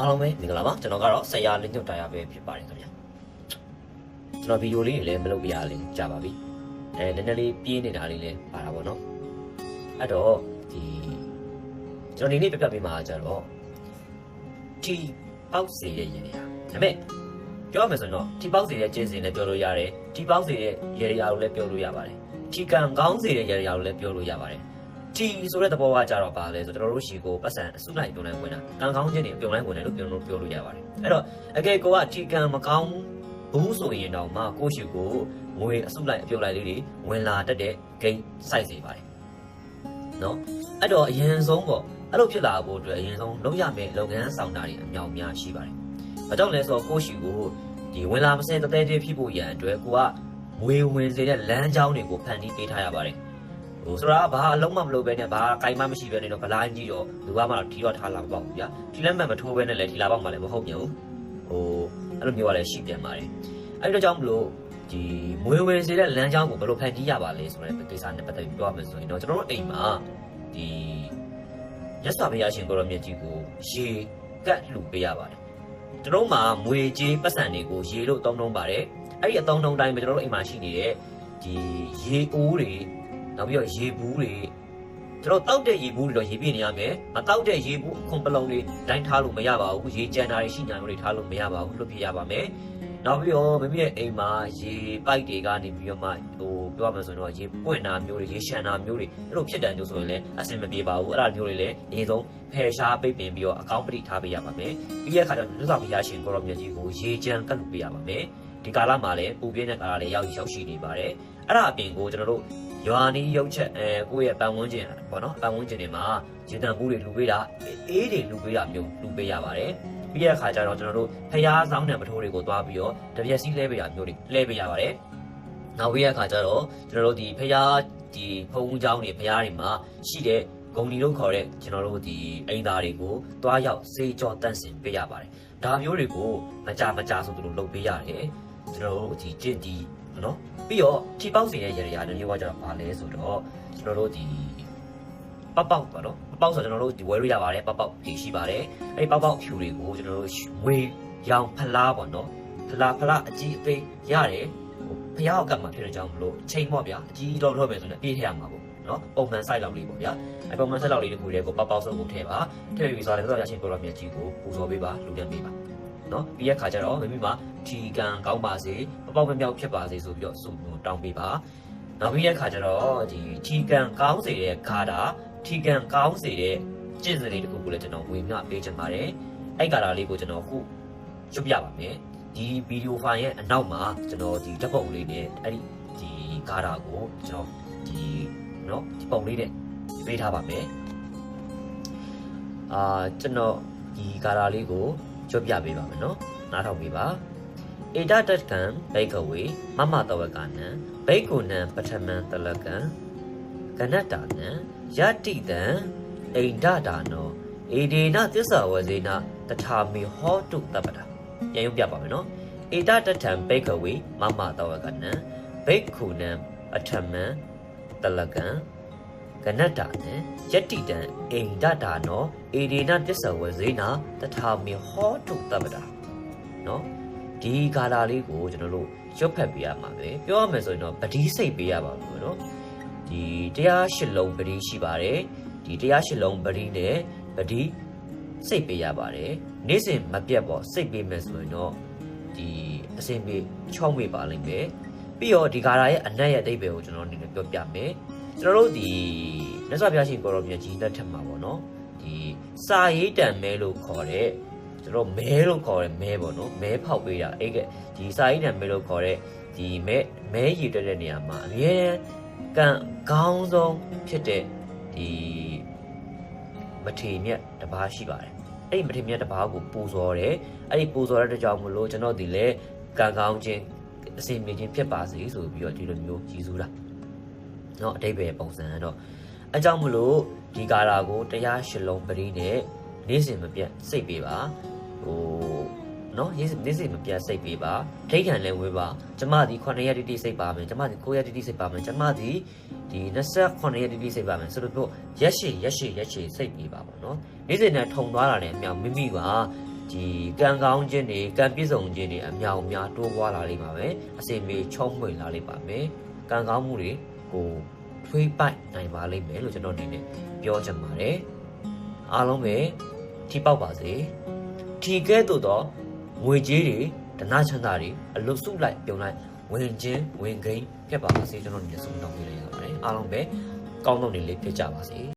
အားလုံးပဲမင်္ဂလာပါကျွန်တော်ကတော့ဆရာလင်းညွတ်တာရပဲဖြစ်ပါတယ်ခင်ဗျာကျွန်တော်ဗီဒီယိုလေးတွေလည်းမလုပ်ပြရလဲကြာပါပြီအဲနည်းနည်းလေးပြင်းနေတာလေးလည်းပါတာပေါ့နော်အဲ့တော့ဒီကျွန်တော်ဒီနေ့ပြပြပေးမှာကြတော့ဒီပေါက်စီရဲ့ရည်ရဒါပေမဲ့ပြောရမယ်ဆိုရင်တော့ဒီပေါက်စီရဲ့ကျင်းစင်လည်းပြောလို့ရတယ်ဒီပေါက်စီရဲ့ရည်ရကိုလည်းပြောလို့ရပါတယ်ဒီကံကောင်းစီရဲ့ရည်ရကိုလည်းပြောလို့ရပါတယ် တီဆိုတဲ့သဘောကကြတော့ပါလဲဆိုတော့ကျွန်တော်တို့ရှီကိုပတ်စံအစုလိုက်ပြုံးလိုက်ဝင်တာကံကောင်းခြင်းတွေပြုံးလိုက်ဝင်တယ်လို့ပြောလို့ပြောလို့ရပါတယ်အဲ့တော့အကယ်ကိုကတီကံမကောင်းဘူးဆိုရင်တော့မှကိုရှီကိုငွေအစုလိုက်အပြုံးလိုက်လေးတွေဝင်လာတတ်တဲ့ဂိမ်းစိုက်စေပါတယ်နော်အဲ့တော့အရင်ဆုံးပေါ့အဲ့လိုဖြစ်လာဖို့အတွက်အရင်ဆုံးလုပ်ရမယ့်လုပ်ငန်းဆောင်တာတွေအများများရှိပါတယ်ဘာကြောင့်လဲဆိုတော့ကိုရှီကိုဒီဝင်လာမစင်တဲ့တဲ့ဖြစ်ဖို့ရန်အတွက်ကိုကငွေဝင်စေတဲ့လမ်းကြောင်းတွေကိုဖန်တီးပေးထားရပါတယ် ဟိုဆိုတာကဘာအလုံးမမလုပ်ပဲနဲ့ဘာကင်မမရှိပဲနဲ့တော့ဗလိုင်းကြီးတော့လူကမှတော့ထီတော့ထားလာမပေါ့ဘူးဗျာထီလက်မှတ်မထိုးပဲနဲ့လည်းထီလာပေါက်မှလည်းမဟုတ်ပြန်ဘူးဟိုအဲ့လိုမျိုးကလည်းရှိပြန်ပါတယ်အဲ့တော့ကြောင့်မလို့ဒီမွေးဝင်စေတဲ့လမ်းကြောင်းကိုဘယ်လိုဖန်တီးရပါလဲဆိုတဲ့ကိစ္စနဲ့ပတ်သက်ပြီးပြောရမယ်ဆိုရင်တော့ကျွန်တော်တို့အိမ်မှာဒီရက်စွာဘုရားရှင်ကိုရောမြတ်ကြီးကိုရေကတ်လှူပေးရပါတယ်ကျွန်တော်မှာမွေကြီးပတ်စံတွေကိုရေလို့တောင်းတုံးပါတယ်အဲ့ဒီအတောင်းတုံးတိုင်းပဲကျွန်တော်တို့အိမ်မှာရှိနေတဲ့ဒီရေအိုးတွေ နောက်ပြီးတော့ရေဘူးတွေကျွန်တော်တောက်တဲ့ရေဘူးတွေတော့ရေပြည့်နေရမယ်မတောက်တဲ့ရေဘူးအခွန်ပလုံတွေတိုင်းထားလို့မရပါဘူးရေကြံတာတွေရှိညာမျိုးတွေထားလို့မရပါဘူးလွတ်ပြရပါမယ်နောက်ပြီးတော့မိမိရဲ့အိမ်မှာရေပိုက်တွေကနေပြီးတော့မှဟိုပြောရမယ်ဆိုရင်တော့ရေပွင့်တာမျိုးတွေရေရှမ်းတာမျိုးတွေအဲ့လိုဖြစ်တယ်လို့ဆိုရင်လည်းအဆင်မပြေပါဘူးအဲ့ဒါမျိုးတွေလည်းအရင်ဆုံးဖယ်ရှားပိတ်ပင်ပြီးတော့အကောင့်ပရိထားပေးရပါမယ်ပြီးတဲ့အခါကျတော့လွတ်ဆောင်ဘုရားရှင်ကိုရောမြတ်ကြီးကိုရေကြံကတ်လို့ပေးရပါမယ် ဒီကာလမှာလည်းပူပြင်းတဲ့ကာလလည်းရောက်ရောက်ရှိနေပါတယ်အဲ့ဒါအပြင်ကိုကျွန်တော်တို့ ရွာနီးရုပ်ချက်အဲကိုယ့်ရဲ့ပတ်ဝန်းကျင်ပေါ့နော်ပတ်ဝန်းကျင်တွေမှာဂျင်တန်ဘူးတွေလူပေးတာအေးတွေလူပေးတာမျိုးလူပေးရပါတယ်ပြီးတဲ့အခါကျတော့ကျွန်တော်တို့ဖျားဆောင်တဲ့ပထိုးတွေကိုသွားပြီးတော့တပြက်စီးလဲပေးတာမျိုးတွေလဲပေးရပါတယ်နောက်ပြီးတဲ့အခါကျတော့ကျွန်တော်တို့ဒီဖျားဒီဖုံးเจ้าတွေဖျားတွေမှာရှိတဲ့ဂုံဒီလို့ခေါ်တဲ့ကျွန်တော်တို့ဒီအိမ်သားတွေကိုတွားရောက်စေးကြောတန့်စင်ပေးရပါတယ်ဒါမျိုးတွေကိုမကြမကြဆိုသူတို့လုပ်ပေးရတယ် ကျွန်တော်တို့ဒီကျင့်ဒီနော်ပြီးတော့ခြေပေါက်စီရဲ့ရရတွေရောကြတော့ပါလဲဆိုတော့ကျွန်တော်တို့ဒီပောက်ပောက်ပေါ့နော်ပောက်ဆိုကျွန်တော်တို့ဒီဝဲလို့ရပါတယ်ပောက်ပောက်ဖြေရှိပါတယ်အဲ့ပောက်ပောက်ဖြူတွေကိုကျွန်တော်တို့ဝေရောင်ဖလားပေါ့နော်ဖလားဖလားအကြီးအသေးရတယ်ဖျားကမှဖြစ်တဲ့ကြောင့်မလို့ချိန်ပေါ့ဗျာအကြီးတော့တော့ပဲဆိုရင်ပြေးထည့်ရမှာပေါ့နော်ပုံမှန် site လောက်လေးပေါ့ဗျာအဲ့ပုံမှန် site လောက်လေးတစ်ခုတည်းကိုပောက်ပောက်စုံကိုထည့်ပါထည့်ပြီးဆိုတော့လည်းရချင်းပေါ်ရမြတ်ကြီးကိုပူဇော်ပေးပါလူတန်းပေးပါ နော်ပြီးရခါကျတော့မိမိမှာထီကံကောင်းပါစေပပောက်မြောက်ဖြစ်ပါစေဆိုပြီးတော့ဆုတောင်းပေးပါနောက်ပြီးရခါကျတော့ဒီထီကံကောင်းစေတဲ့ခါတာထီကံကောင်းစေတဲ့ကျင့်စလေးတစ်ခုကိုလည်းကျွန်တော်ဝေမျှပေးချင်ပါတယ်အဲ့ကာလာလေးကိုကျွန်တော်ခုရွတ်ပြပါမယ်ဒီဗီဒီယိုဖိုင်ရဲ့အနောက်မှာကျွန်တော်ဒီဓာတ်ပုံလေးနဲ့အဲ့ဒီဒီကာတာကိုကျွန်တော်ဒီနော်ဒီပုံလေးနဲ့ပေးထားပါမယ်အာကျွန်တော်ဒီကာတာလေးကို ရွတ်ပြပေးပါမယ်နော်နားထောင်ပေးပါဧတတတံဘိကဝေမမတဝကနံဘိက္ခုနံပထမံတလကံကနတ္တာနံယတိတံအိန္ဒဒါနောဧဒေနသစ္စာဝဇေနတထာမိဟောတုတပ္ပတာပြန်ရုပ်ပြပါမယ်နော်ဧတတတံဘိကဝေမမတဝကနံဘိက္ခုနံပထမံတလကံကနတ္တာနံယတိတံ အိန္ဒဒါနောဧဒေနသစ္စာဝဇေနတထာမိဟောတုတပ္ပတာနော်ဒီကာလာလေးကိုကျွန်တော်တို့ရွတ်ဖတ်ပေးရမှာပဲပြောရမယ်ဆိုရင်တော့ပတိစိတ်ပေးရပါဘူးနော်ဒီတရားရှစ်လုံးပတိရှိပါတယ်ဒီတရားရှစ်လုံးပတိနဲ့ပတိစိတ်ပေးရပါတယ်နေ့စဉ်မပြတ်ပေါ့စိတ်ပေးမယ်ဆိုရင်တော့ဒီအစဉ်ပြေချောင်းမေ့ပါလိမ့်မယ်ပြီးတော့ဒီကာလာရဲ့အနက်ရဲ့အဓိပ္ပာယ်ကိုကျွန်တော်အနေနဲ့ပြောပြမယ်ကျွန်တော်တို့ဒီ မြတ်စွာဘုရားရှင်ကိုရောမြတ်ကြီးသက်ထက်မှာပေါ့နော်ဒီစာရေးတံမဲလို့ခေါ်တဲ့ ကျွန်တော်မဲလို့ခေါ်တဲ့မဲပေါ့နော်မဲဖောက်ပေးတာအဲ့ကဲဒီစာရေးတံမဲလို့ခေါ်တဲ့ဒီမဲမဲရည်တက်တဲ့နေရာမှာအမြဲတမ်းကံကောင်းဆုံးဖြစ်တဲ့ဒီမထေမြတ်တစ်ပါးရှိပါတယ်အဲ့ဒီမထေမြတ်တစ်ပါးကိုပူဇော်တယ်အဲ့ဒီပူဇော်တဲ့အတွက်ကြောင့်မလို့ကျွန်တော်ဒီလေကံကောင်းခြင်းအစီအမံချင်းဖြစ်ပါစေဆိုပြီးတော့ဒီလိုမျိုးရည်စူးတာเนาะအတိတ်ပဲပုံစံကတော့ အကြောင်းမလို့ဒီကာလာကိုတရားရှစ်လုံးပရိနဲ့နေ့စဉ်မပြတ်စိတ်ပေးပါဟိုနော်နေ့နေ့စဉ်မပြတ်စိတ်ပေးပါထိတ်ထန်လဲဝေးပါကျမဒီ9ရက်တိတိစိတ်ပါမယ်ကျမဒီ9ရက်တိတိစိတ်ပါမယ်ကျမဒီဒီ28ရက်တိတိစိတ်ပါမယ်ဆိုလို့ပြောရက်ရှည်ရက်ရှည်ရက်ရှည်စိတ်ပေးပါပေါ့နော်နေ့စဉ်နဲ့ထုံသွားတာလည်းအမြောင်မိမိကဒီကံကောင်းခြင်းတွေ ကံပြည့်စုံခြင်းတွေအမြောက်အများတိုးပွားလာလိမ့်ပါမယ်အစင်မေချုံးမွေလာလိမ့်ပါမယ်ကံကောင်းမှုတွေကို ထွေးပိုက်နိုင်ပါလိမ့်မယ်လို့ကျွန်တော်အနေနဲ့ပြောချင်ပါတယ်အားလုံးပဲထိပေါက်ပါစေထီကဲ့သို့သောငွေကြေးတွေဒနာချမ်းသာတွေအလုစုလိုက်ပြုံလိုက်ဝင်ချင်းဝင်ကိန်းပြတ်ပါစေကျွန်တော်အနေနဲ့ဆုံးတောင်းပေးလိုက်ရပါတယ်အားလုံးပဲကောင်းသောနေ့လေးဖြစ်ကြပါစေ